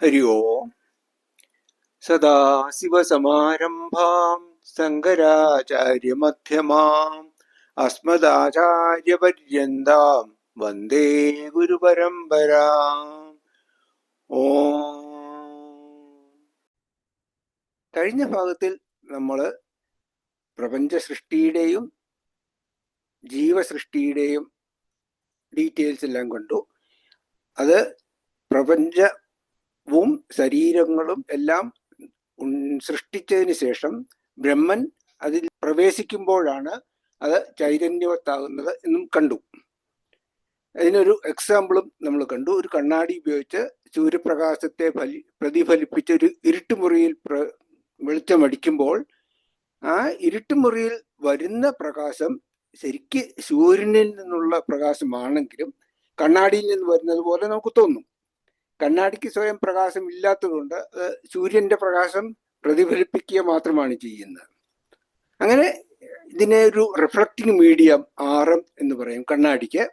हरि ओम् सदाशिवसमारम्भाम् शङ्कराचार्यमध्यमाम् अस्मदाचार्यपर्यन्ताम् വന്ദേ ഗുരുപരമ്പര ഓം കഴിഞ്ഞ ഭാഗത്തിൽ നമ്മൾ പ്രപഞ്ച സൃഷ്ടിയുടെയും ജീവസൃഷ്ടിയുടെയും ഡീറ്റെയിൽസ് എല്ലാം കണ്ടു അത് പ്രപഞ്ചവും ശരീരങ്ങളും എല്ലാം സൃഷ്ടിച്ചതിന് ശേഷം ബ്രഹ്മൻ അതിൽ പ്രവേശിക്കുമ്പോഴാണ് അത് ചൈതന്യവത്താകുന്നത് എന്നും കണ്ടു. അതിനൊരു എക്സാമ്പിളും നമ്മൾ കണ്ടു. ഒരു കണ്ണാടി ഉപയോഗിച്ച് സൂര്യപ്രകാശത്തെ ഫലി പ്രതിഫലിപ്പിച്ച് ഒരു ഇരുട്ടുമുറിയിൽ പ്ര വെളിച്ചമടിക്കുമ്പോൾ ആ ഇരുട്ടുമുറിയിൽ വരുന്ന പ്രകാശം ശരിക്ക് സൂര്യനിൽ നിന്നുള്ള പ്രകാശമാണെങ്കിലും കണ്ണാടിയിൽ നിന്ന് വരുന്നത് പോലെ നമുക്ക് തോന്നും. കണ്ണാടിക്ക് സ്വയം പ്രകാശം ഇല്ലാത്തതുകൊണ്ട് സൂര്യന്റെ പ്രകാശം പ്രതിഫലിപ്പിക്കുക മാത്രമാണ് ചെയ്യുന്നത്. അങ്ങനെ ഇതിനെ ഒരു റിഫ്ലക്റ്റിംഗ് മീഡിയം ആറം എന്ന് പറയും. കണ്ണാടിക്ക്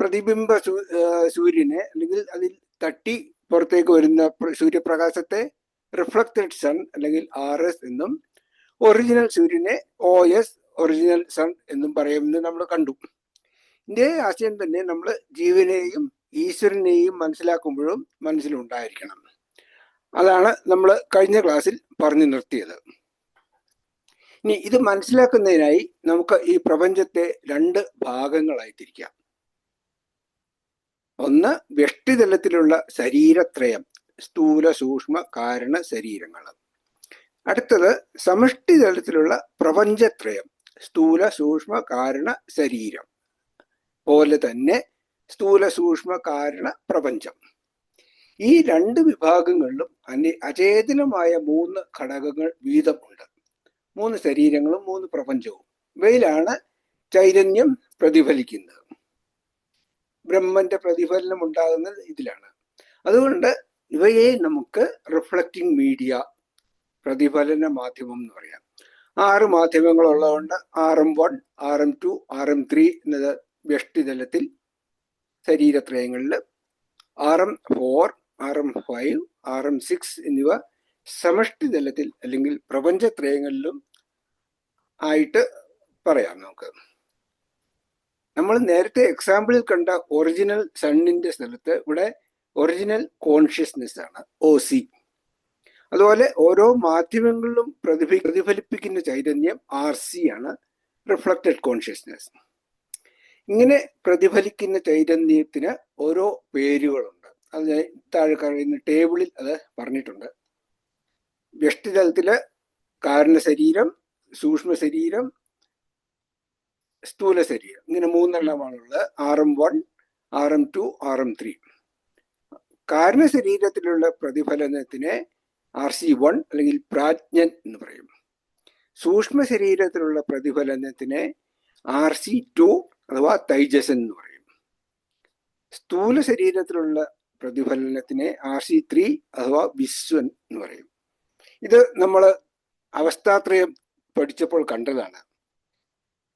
പ്രതിബിംബ സൂര്യനെ അല്ലെങ്കിൽ അതിൽ തട്ടി പുറത്തേക്ക് വരുന്ന സൂര്യപ്രകാശത്തെ റിഫ്ലക്റ്റഡ് സൺ അല്ലെങ്കിൽ ആർ എസ് എന്നും ഒറിജിനൽ സൂര്യനെ ഒ എസ് ഒറിജിനൽ സൺ എന്നും പറയുമെന്ന് നമ്മൾ കണ്ടു. ഇതേ ആശയം തന്നെ നമ്മൾ ജീവനെയും ഈശ്വരനെയും മനസ്സിലാക്കുമ്പോഴും മനസ്സിലുണ്ടായിരിക്കണം. അതാണ് നമ്മൾ കഴിഞ്ഞ ക്ലാസ്സിൽ പറഞ്ഞു നിർത്തിയത്. ഇനി ഇത് മനസ്സിലാക്കുന്നതിനായി നമുക്ക് ഈ പ്രപഞ്ചത്തെ രണ്ട് ഭാഗങ്ങളായി തിരിക്കാം ഒന്ന് വ്യഷ്ടിതലത്തിലുള്ള ശരീരത്രയം സ്ഥൂല സൂക്ഷ്മ കാരണ ശരീരങ്ങൾ അടുത്തത് സമഷ്ടി തലത്തിലുള്ള പ്രപഞ്ചത്രയം സ്ഥൂല സൂക്ഷ്മ കാരണ ശരീരം. പോലെ തന്നെ സ്ഥൂല സൂക്ഷ്മ കാരണ പ്രപഞ്ചം. ഈ രണ്ട് വിഭാഗങ്ങളിലും അനി അചേതനമായ മൂന്ന് ഘടകങ്ങൾ വീതമുണ്ട്. മൂന്ന് ശരീരങ്ങളും മൂന്ന് പ്രപഞ്ചവും. ഇവയിലാണ് ചൈതന്യം പ്രതിഫലിക്കുന്നത്. ബ്രഹ്മന്റെ പ്രതിഫലനം ഉണ്ടാകുന്നത് ഇതിലാണ്. അതുകൊണ്ട് ഇവയെ നമുക്ക് റിഫ്ലക്റ്റിംഗ് മീഡിയ പ്രതിഫലന മാധ്യമം എന്ന് പറയാം. ആറ് മാധ്യമങ്ങൾ ഉള്ളതുകൊണ്ട് R M one R M two R M three എന്നത് വ്യഷ്ടിതലത്തിൽ ശരീരത്രയങ്ങളിൽ R M four R M five R M six എന്നിവ സമഷ്ടി തലത്തിൽ അല്ലെങ്കിൽ പ്രപഞ്ചത്രയങ്ങളിലും ആയിട്ട് പറയാം നമുക്ക്. നമ്മൾ നേരത്തെ എക്സാമ്പിളിൽ കണ്ട ഒറിജിനൽ സണ്ണിന്റെ സ്ഥലത്ത് ഇവിടെ ഒറിജിനൽ കോൺഷ്യസ്നെസ് ആണ് ഒ സി അതുപോലെ ഓരോ മാധ്യമങ്ങളിലും പ്രതിഫി പ്രതിഫലിപ്പിക്കുന്ന ചൈതന്യം ആർ സി ആണ് റിഫ്ലക്റ്റഡ് കോൺഷ്യസ്നെസ് ഇങ്ങനെ പ്രതിഫലിക്കുന്ന ചൈതന്യത്തിന് ഓരോ പേരുകളുണ്ട്. അത് താഴെ കഴിയുന്ന ടേബിളിൽ അത് പറഞ്ഞിട്ടുണ്ട്. വ്യഷ്ടിതലത്തിൽ കാരണ ശരീരം സൂക്ഷ്മ ശരീരം സ്ഥൂല ശരീരം. ഇങ്ങനെ മൂന്നെണ്ണമാണുള്ളത്. R M one R M two R M three. കാരണ ശരീരത്തിലുള്ള പ്രതിഫലനത്തിനെ ആർ സി വൺ അല്ലെങ്കിൽ പ്രാജ്ഞൻ എന്ന് പറയും. സൂക്ഷ്മ ശരീരത്തിലുള്ള പ്രതിഫലനത്തിനെ ആർ സി ടു അഥവാ തൈജസൻ എന്ന് പറയും. സ്ഥൂല ശരീരത്തിലുള്ള പ്രതിഫലനത്തിനെ ആർ ത്രീ അഥവാ വിശ്വൻ എന്ന് പറയും. ഇത് നമ്മൾ അവസ്ഥാത്രയം പഠിച്ചപ്പോൾ കണ്ടതാണ്.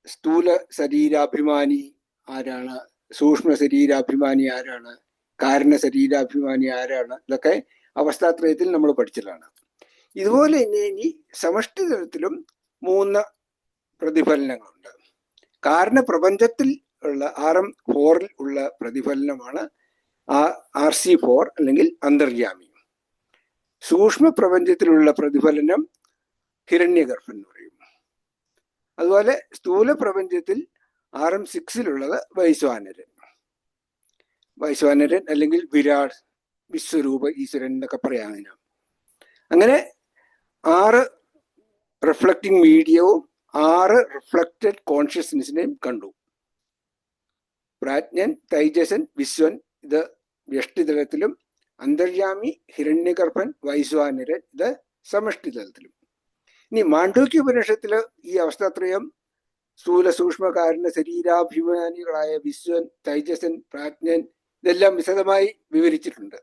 സ്ഥൂല ശരീരാഭിമാനി ആരാണ്? സൂക്ഷ്മ ശരീരാഭിമാനി ആരാണ്? കാരണ ശരീരാഭിമാനി ആരാണ്? ഇതൊക്കെ അവസ്ഥാത്രയത്തിൽ നമ്മൾ പഠിച്ചതാണ്. ഇതുപോലെ തന്നെ ഇനി സമഷ്ടി തലത്തിലും മൂന്ന് പ്രതിഫലനങ്ങളുണ്ട്. കാരണ പ്രപഞ്ചത്തിൽ ഉള്ള ആർ എം ഫോറിൽ ഉള്ള പ്രതിഫലനമാണ് ആർ സി ഫോർ അല്ലെങ്കിൽ അന്തർയാമി സൂക്ഷ്മ പ്രപഞ്ചത്തിലുള്ള പ്രതിഫലനം ഹിരണ്യഗർഭൻ എന്ന് പറയും. അതുപോലെ സ്ഥൂല പ്രപഞ്ചത്തിൽ ആർ എം സിക്സിലുള്ളത് വൈശ്വാനരൻ. വൈശ്വാനരൻ അല്ലെങ്കിൽ വിരാട് വിശ്വരൂപ ഈശ്വരൻ എന്നൊക്കെ പറയാം അങ്ങനെ ആറ് റിഫ്ലക്റ്റിംഗ് മീഡിയവും ആറ് റിഫ്ലക്റ്റഡ് കോൺഷ്യസ്നെസ്സിനെയും കണ്ടു. പ്രാജ്ഞൻ തൈജസൻ വിശ്വൻ ഇത് വ്യഷ്ടിതലത്തിലും അന്തര്യാമി ഹിരണ്യഗർഭൻ വൈശ്വാനരൻ ഇത് സമഷ്ടിതലത്തിലും. ഇനി മാണ്ഡൂക്യ ഉപനിഷത്തിൽ ഈ അവസ്ഥാത്രയം സ്ഥൂല സൂക്ഷ്മകാരന ശരീരാഭിമാനികളായ വിശ്വൻ തൈജസൻ പ്രാജ്ഞൻ ഇതെല്ലാം വിശദമായി വിവരിച്ചിട്ടുണ്ട്.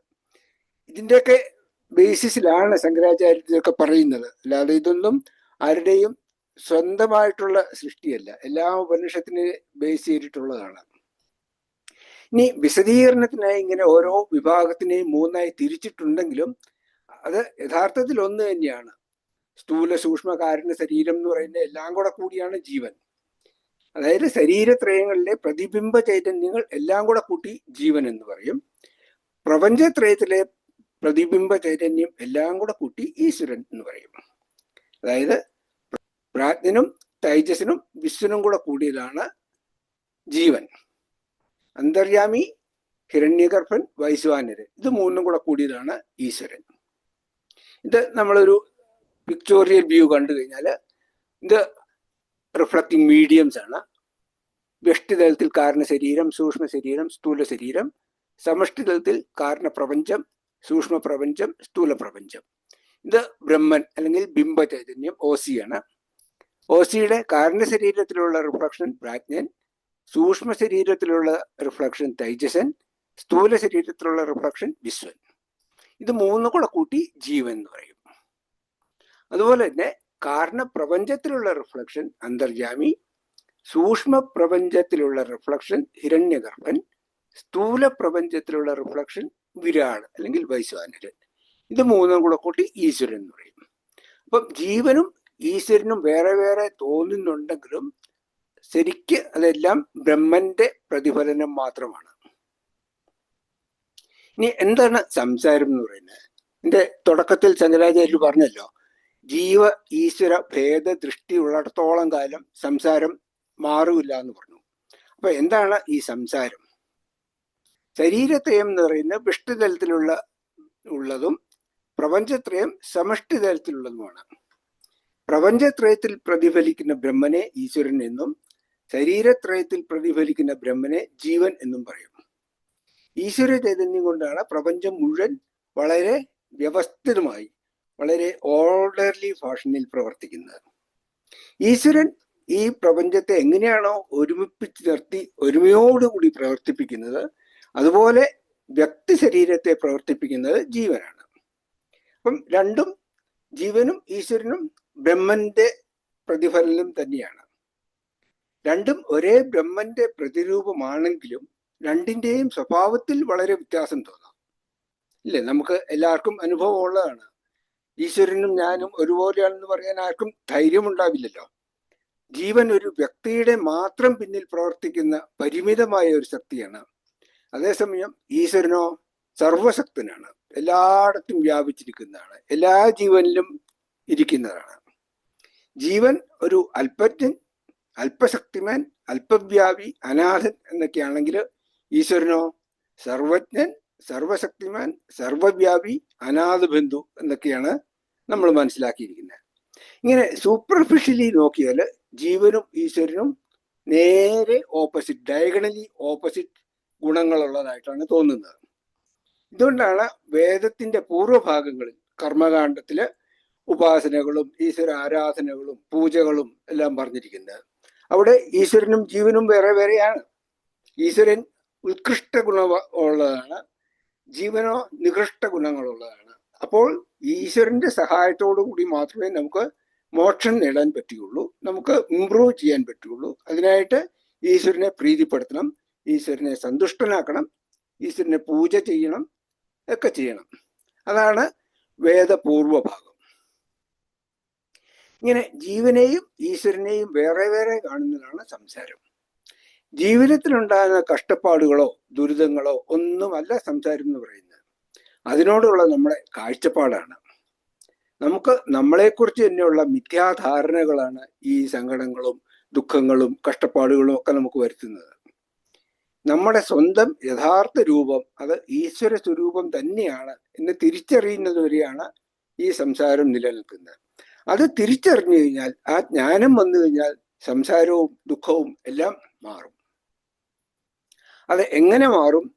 ഇതിന്റെയൊക്കെ ബേസിസിലാണ് ശങ്കരാചാര്യ ഇതൊക്കെ പറയുന്നത്. അല്ലാതെ ഇതൊന്നും ആരുടെയും സ്വന്തമായിട്ടുള്ള സൃഷ്ടിയല്ല. എല്ലാ ഉപനിഷത്തിന് ബേസ് ചെയ്തിട്ടുള്ളതാണ്. ഇനി വിശദീകരണത്തിനായി ഇങ്ങനെ ഓരോ വിഭാഗത്തിനെയും മൂന്നായി തിരിച്ചിട്ടുണ്ടെങ്കിലും അത് യഥാർത്ഥത്തിൽ ഒന്ന് തന്നെയാണ്. സ്ഥൂല സൂക്ഷ്മ കാരണ ശരീരം എന്ന് പറയുന്ന എല്ലാം കൂടെ കൂടിയാണ് ജീവൻ. അതായത് ശരീരത്രയങ്ങളിലെ പ്രതിബിംബ ചൈതന്യങ്ങൾ എല്ലാം കൂടെ കൂട്ടി ജീവൻ എന്ന് പറയും. പ്രപഞ്ചത്രയത്തിലെ പ്രതിബിംബ ചൈതന്യം എല്ലാം കൂടെ കൂട്ടി ഈശ്വരൻ എന്ന് പറയും. അതായത് പ്രാജ്ഞനും തൈജസിനും വിശ്വനും കൂടെ കൂടിയതാണ് ജീവൻ. അന്തര്യാമി ഹിരണ്യഗർഭൻ വൈശ്വാനരൻ ഇത് മൂന്നും കൂടെ കൂടിയതാണ് ഈശ്വരൻ. ഇത് നമ്മളൊരു പിക്ചോറിയൽ വ്യൂ കണ്ടു കഴിഞ്ഞാൽ ഇത് റിഫ്ലക്റ്റിംഗ് മീഡിയംസ് ആണ്. വ്യഷ്ടിതലത്തിൽ കാരണ ശരീരം സൂക്ഷ്മ ശരീരം സ്ഥൂല ശരീരം. സമഷ്ടിതലത്തിൽ കാരണ പ്രപഞ്ചം സൂക്ഷ്മ പ്രപഞ്ചം സ്ഥൂല പ്രപഞ്ചം. ഇത് ബ്രഹ്മൻ അല്ലെങ്കിൽ ബിംബ ചൈതന്യം ഓസിയാണ് ഓസിയുടെ കാരണ ശരീരത്തിലുള്ള റിഫ്ലക്ഷൻ പ്രാജ്ഞൻ സൂക്ഷ്മ ശരീരത്തിലുള്ള റിഫ്ലക്ഷൻ തൈജസൻ സ്ഥൂല ശരീരത്തിലുള്ള റിഫ്ലക്ഷൻ വിശ്വൻ. ഇത് മൂന്നും കൂടെ കൂട്ടി ജീവൻ എന്ന് പറയും. അതുപോലെ തന്നെ കാരണ പ്രപഞ്ചത്തിലുള്ള റിഫ്ലക്ഷൻ അന്തർജാമി സൂക്ഷ്മ പ്രപഞ്ചത്തിലുള്ള റിഫ്ലക്ഷൻ ഹിരണ്യഗർഭൻ സ്ഥൂല പ്രപഞ്ചത്തിലുള്ള റിഫ്ലക്ഷൻ വിരാട് അല്ലെങ്കിൽ വൈശ്വാനരൻ. ഇത് മൂന്നും കൂടെ കൂട്ടി ഈശ്വരൻ എന്ന് പറയും. അപ്പം ജീവനും ഈശ്വരനും വേറെ വേറെ തോന്നുന്നുണ്ടെങ്കിലും ശരിക്ക് അതെല്ലാം ബ്രഹ്മന്റെ പ്രതിഫലനം മാത്രമാണ്. ഇനി എന്താണ് സംസാരം എന്ന് പറയുന്നത്? എന്റെ തുടക്കത്തിൽ ശങ്കരാചാര്യ പറഞ്ഞല്ലോ ജീവ ഈശ്വര ഭേദ ദൃഷ്ടി ഉള്ളിടത്തോളം കാലം സംസാരം മാറില്ല എന്ന് പറഞ്ഞു. അപ്പൊ എന്താണ് ഈ സംസാരം? ശരീരത്രയം എന്ന് പറയുന്നത് വിഷ്ണുതലത്തിലുള്ള ഉള്ളതും പ്രപഞ്ചത്രയം സമഷ്ടിതലത്തിലുള്ളതുമാണ് പ്രപഞ്ചത്രയത്തിൽ പ്രതിഫലിക്കുന്ന ബ്രഹ്മനെ ഈശ്വരൻ എന്നും ശരീരത്രയത്തിൽ പ്രതിഫലിക്കുന്ന ബ്രഹ്മനെ ജീവൻ എന്നും പറയും. ഈശ്വര ചൈതന്യം കൊണ്ടാണ് പ്രപഞ്ചം മുഴുവൻ വളരെ വ്യവസ്ഥിതമായി വളരെ ഓർഡർലി ഫാഷനിൽ പ്രവർത്തിക്കുന്നത്. ഈശ്വരൻ ഈ പ്രപഞ്ചത്തെ എങ്ങനെയാണോ ഒരുമിപ്പിച്ച് നിർത്തി ഒരുമയോടുകൂടി പ്രവർത്തിപ്പിക്കുന്നത് അതുപോലെ വ്യക്തി ശരീരത്തെ പ്രവർത്തിപ്പിക്കുന്നത് ജീവനാണ്. അപ്പം രണ്ടും ജീവനും ഈശ്വരനും ബ്രഹ്മന്റെ പ്രതിഫലനം തന്നെയാണ്. രണ്ടും ഒരേ ബ്രഹ്മന്റെ പ്രതിരൂപമാണെങ്കിലും രണ്ടിന്റെയും സ്വഭാവത്തിൽ വളരെ വ്യത്യാസം തോന്നാം. ഇല്ലേ? നമുക്ക് എല്ലാവർക്കും അനുഭവമുള്ളതാണ് ഈശ്വരനും ഞാനും ഒരുപോലെയാണെന്ന് പറയാൻ ആർക്കും ധൈര്യമുണ്ടാവില്ലല്ലോ. ജീവൻ ഒരു വ്യക്തിയുടെ മാത്രം പിന്നിൽ പ്രവർത്തിക്കുന്ന പരിമിതമായ ഒരു ശക്തിയാണ്. അതേസമയം ഈശ്വരനോ സർവശക്തനാണ് എല്ലായിടത്തും വ്യാപിച്ചിരിക്കുന്നതാണ്. എല്ലാ ജീവനിലും ഇരിക്കുന്നതാണ്. ജീവൻ ഒരു അല്പജ്ഞൻ അല്പശക്തിമാൻ അല്പവ്യാപി അനാഥൻ എന്നൊക്കെയാണെങ്കിൽ ഈശ്വരനോ? സർവജ്ഞൻ സർവശക്തിമാൻ സർവവ്യാപി അനാഥ ബന്ധു എന്നൊക്കെയാണ് നമ്മൾ മനസ്സിലാക്കിയിരിക്കുന്നത്. ഇങ്ങനെ സൂപ്പർഫിഷ്യലി നോക്കിയാൽ ജീവനും ഈശ്വരനും നേരെ ഓപ്പോസിറ്റ് ഡയഗണലി ഓപ്പോസിറ്റ് ഗുണങ്ങളുള്ളതായിട്ടാണ് തോന്നുന്നത്. ഇതുകൊണ്ടാണ് വേദത്തിന്റെ പൂർവഭാഗങ്ങളിൽ കർമ്മകാണ്ഡത്തിൽ ഉപാസനകളും ഈശ്വര ആരാധനകളും പൂജകളും എല്ലാം പറഞ്ഞിരിക്കുന്നത്. അവിടെ ഈശ്വരനും ജീവനും വേറെ വേറെയാണ്. ഈശ്വരൻ ഉത്കൃഷ്ട ഗുണ ഉള്ളതാണ്. ജീവനോ നികൃഷ്ട ഗുണങ്ങളുള്ളതാണ്. അപ്പോൾ ഈശ്വരന്റെ സഹായത്തോടു കൂടി മാത്രമേ നമുക്ക് മോക്ഷം നേടാൻ പറ്റുകയുള്ളൂ. നമുക്ക് ഇംപ്രൂവ് ചെയ്യാൻ പറ്റുകയുള്ളൂ. അതിനായിട്ട് ഈശ്വരനെ പ്രീതിപ്പെടുത്തണം. ഈശ്വരനെ സന്തുഷ്ടനാക്കണം. ഈശ്വരനെ പൂജ ചെയ്യണം. ഒക്കെ ചെയ്യണം. അതാണ് വേദപൂർവ ഭാഗം. ഇങ്ങനെ ജീവനെയും ഈശ്വരനെയും വേറെ വേറെ കാണുന്നതാണ് സംസാരം. ജീവിതത്തിലുണ്ടാകുന്ന കഷ്ടപ്പാടുകളോ ദുരിതങ്ങളോ ഒന്നുമല്ല സംസാരം എന്ന് പറയുന്നത്. അതിനോടുള്ള നമ്മുടെ കാഴ്ചപ്പാടാണ്. നമുക്ക് നമ്മളെക്കുറിച്ച് തന്നെയുള്ള മിഥ്യാധാരണകളാണ് ഈ സങ്കടങ്ങളും ദുഃഖങ്ങളും കഷ്ടപ്പാടുകളും ഒക്കെ നമുക്ക് വരുത്തുന്നത്. നമ്മുടെ സ്വന്തം യഥാർത്ഥ രൂപം അത് ഈശ്വര സ്വരൂപം തന്നെയാണ് എന്ന് തിരിച്ചറിയുന്നത് വരെയാണ് ഈ സംസാരം നിലനിൽക്കുന്നത്. അത് തിരിച്ചറിഞ്ഞു കഴിഞ്ഞാൽ ആ ജ്ഞാനം വന്നു കഴിഞ്ഞാൽ സംസാരവും ദുഃഖവും എല്ലാം മാറും. അത് എങ്ങനെ മാറും?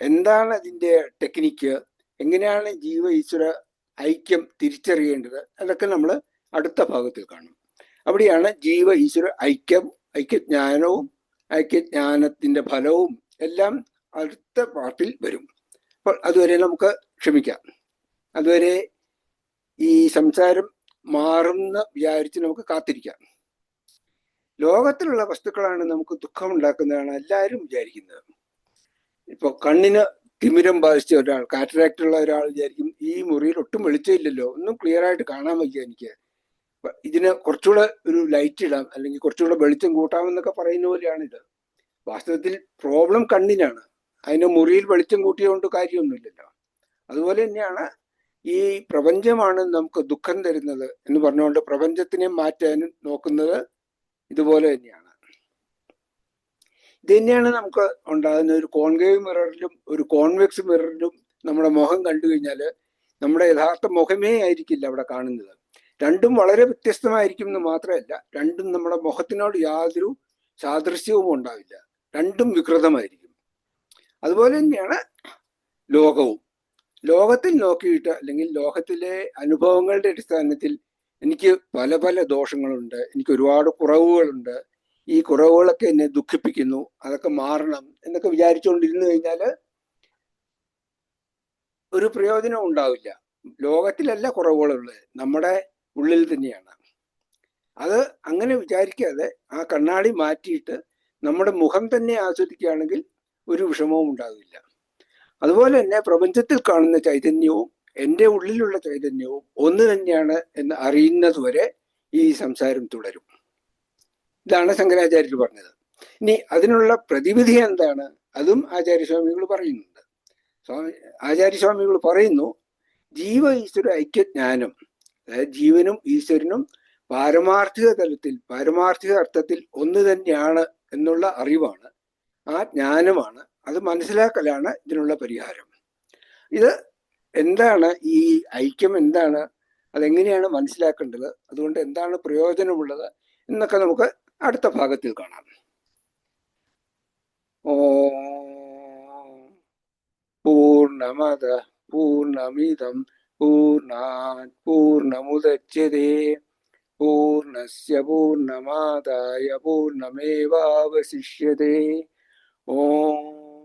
എന്താണ് അതിന്റെ ടെക്നിക്ക്? എങ്ങനെയാണ് ജീവ ഈശ്വര ഐക്യം തിരിച്ചറിയേണ്ടത്? അതൊക്കെ നമ്മൾ അടുത്ത ഭാഗത്തിൽ കാണും. അവിടെയാണ് ജീവ ഈശ്വര ഐക്യം ഐക്യജ്ഞാനവും ഐക്യജ്ഞാനത്തിന്റെ ഫലവും എല്ലാം അടുത്ത പാട്ടിൽ വരും. അപ്പോൾ അതുവരെ നമുക്ക് ക്ഷമിക്കാം. അതുവരെ ഈ സംസാരം മാറുന്ന വിചാരിച്ച് നമുക്ക് കാത്തിരിക്കാം. ലോകത്തിലുള്ള വസ്തുക്കളാണ് നമുക്ക് ദുഃഖം ഉണ്ടാക്കുന്നതാണ് എല്ലാവരും വിചാരിക്കുന്നത്. ഇപ്പൊ കണ്ണിന് തിമിരം ബാധിച്ച ഒരാൾ കാറ്ററാക്ട് ഉള്ള ഒരാൾ വിചാരിക്കും ഈ മുറിയിൽ ഒട്ടും വെളിച്ചമില്ലല്ലോ. ഒന്നും ക്ലിയർ ആയിട്ട് കാണാൻ വയ്യ എനിക്ക്. ഇതിന് കുറച്ചുകൂടെ ഒരു ലൈറ്റ് ഇടാം അല്ലെങ്കിൽ കുറച്ചുകൂടെ വെളിച്ചം കൂട്ടാമെന്നൊക്കെ പറയുന്ന പോലെയാണ് ഇത് വാസ്തവത്തിൽ പ്രോബ്ലം കണ്ണിനാണ്. അതിന് മുറിയിൽ വെളിച്ചം കൂട്ടിയതുകൊണ്ട് കാര്യമൊന്നുമില്ലല്ലോ. അതുപോലെ തന്നെയാണ് ഈ പ്രപഞ്ചമാണ് നമുക്ക് ദുഃഖം തരുന്നത് എന്ന് പറഞ്ഞുകൊണ്ട് പ്രപഞ്ചത്തിനെ മാറ്റാനും നോക്കുന്നത് ഇതുപോലെ തന്നെയാണ്. ഇത് തന്നെയാണ് നമുക്ക് ഉണ്ടാകുന്ന ഒരു കോൺകേവ് മിററിലും ഒരു കോൺവെക്സ് മിററിലും നമ്മുടെ മുഖം കണ്ടു കഴിഞ്ഞാൽ നമ്മുടെ യഥാർത്ഥ മുഖമേ ആയിരിക്കില്ല അവിടെ കാണുന്നത്. രണ്ടും വളരെ വ്യത്യസ്തമായിരിക്കും എന്ന് മാത്രമല്ല രണ്ടും നമ്മുടെ മുഖത്തിനോട് യാതൊരു സാദൃശ്യവും ഉണ്ടാവില്ല. രണ്ടും വികൃതമായിരിക്കും. അതുപോലെ തന്നെയാണ് ലോകവും. ലോകത്തിൽ നോക്കിയിട്ട് അല്ലെങ്കിൽ ലോകത്തിലെ അനുഭവങ്ങളുടെ അടിസ്ഥാനത്തിൽ എനിക്ക് പല പല ദോഷങ്ങളുണ്ട്. എനിക്ക് ഒരുപാട് കുറവുകളുണ്ട്. ഈ കുറവുകളൊക്കെ എന്നെ ദുഃഖിപ്പിക്കുന്നു. അതൊക്കെ മാറണം എന്നൊക്കെ വിചാരിച്ചുകൊണ്ടിരുന്നു കഴിഞ്ഞാൽ ഒരു പ്രയോജനം ഉണ്ടാവില്ല. ലോകത്തിലല്ല കുറവുകളുള്ളത്. നമ്മുടെ ഉള്ളിൽ തന്നെയാണ്. അത് അങ്ങനെ വിചാരിക്കാതെ ആ കണ്ണാടി മാറ്റിയിട്ട് നമ്മുടെ മുഖം തന്നെ ആസ്വദിക്കുകയാണെങ്കിൽ ഒരു വിഷമവും ഉണ്ടാകില്ല അതുപോലെ തന്നെ പ്രപഞ്ചത്തിൽ കാണുന്ന ചൈതന്യവും എന്റെ ഉള്ളിലുള്ള ചൈതന്യവും ഒന്ന് തന്നെയാണ് എന്ന് അറിയുന്നത് വരെ ഈ സംസാരം തുടരും. ഇതാണ് ശങ്കരാചാര്യർ പറഞ്ഞത്. ഇനി അതിനുള്ള പ്രതിവിധി എന്താണ്? അതും ആചാര്യസ്വാമികൾ പറയുന്നുണ്ട്. സ്വാമി ആചാര്യസ്വാമികൾ പറയുന്നു ജീവ ഈശ്വര ഐക്യജ്ഞാനം അതായത് ജീവനും ഈശ്വരനും പാരമാർത്ഥിക തലത്തിൽ പാരമാർത്ഥിക അർത്ഥത്തിൽ ഒന്ന് തന്നെയാണ് എന്നുള്ള അറിവാണ്. ആ ജ്ഞാനമാണ് അത് മനസ്സിലാക്കലാണ് ഇതിനുള്ള പരിഹാരം. ഇത് എന്താണ് ഈ ഐക്യം എന്താണ്? അതെങ്ങനെയാണ് മനസ്സിലാക്കേണ്ടത്? അതുകൊണ്ട് എന്താണ് പ്രയോജനമുള്ളത് എന്നൊക്കെ നമുക്ക് അടുത്ത ഭാഗത്തിൽ കാണാം. ഓ പൂർണമത പൂർണമിതം പൂർണാത് പൂർണമുദച്യത്തെ പൂർണസ്യ പൂർണമാതായ പൂർണമേവാവശിഷ്യതേ. ഓം